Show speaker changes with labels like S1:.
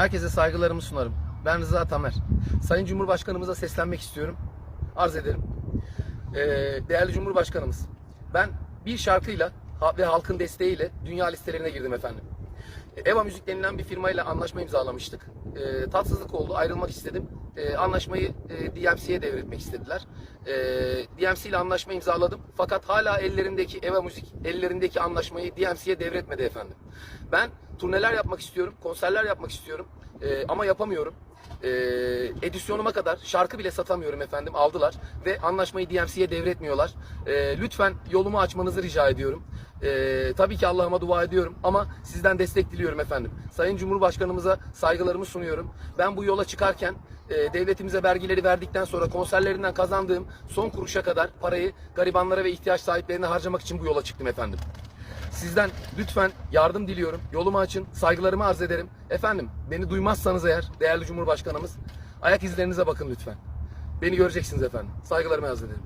S1: Herkese saygılarımı sunarım. Ben Rıza Tamer. Sayın Cumhurbaşkanımıza seslenmek istiyorum. Arz ederim. Ee, değerli Cumhurbaşkanımız, ben bir şarkıyla ve halkın desteğiyle dünya listelerine girdim efendim. Eva Müzik denilen bir firmayla anlaşma imzalamıştık. Ee, tatsızlık oldu, ayrılmak istedim. Ee, anlaşmayı e, DMC'ye devretmek istediler. Ee, DMC ile anlaşma imzaladım. Fakat hala ellerindeki Eva Müzik ellerindeki anlaşmayı DMC'ye devretmedi efendim. Ben turneler yapmak istiyorum, konserler yapmak istiyorum Ee, ama yapamıyorum. Ee, edisyonuma kadar şarkı bile satamıyorum efendim aldılar ve anlaşmayı DMC'ye devretmiyorlar. Ee, lütfen yolumu açmanızı rica ediyorum. Ee, tabii ki Allah'ıma dua ediyorum ama sizden destek diliyorum efendim. Sayın Cumhurbaşkanımıza saygılarımı sunuyorum. Ben bu yola çıkarken e, devletimize vergileri verdikten sonra konserlerinden kazandığım son kuruşa kadar parayı garibanlara ve ihtiyaç sahiplerine harcamak için bu yola çıktım efendim. Sizden lütfen yardım diliyorum. Yolumu açın. Saygılarımı arz ederim. Efendim beni duymazsanız eğer değerli Cumhurbaşkanımız ayak izlerinize bakın lütfen. Beni göreceksiniz efendim. Saygılarımı arz ederim.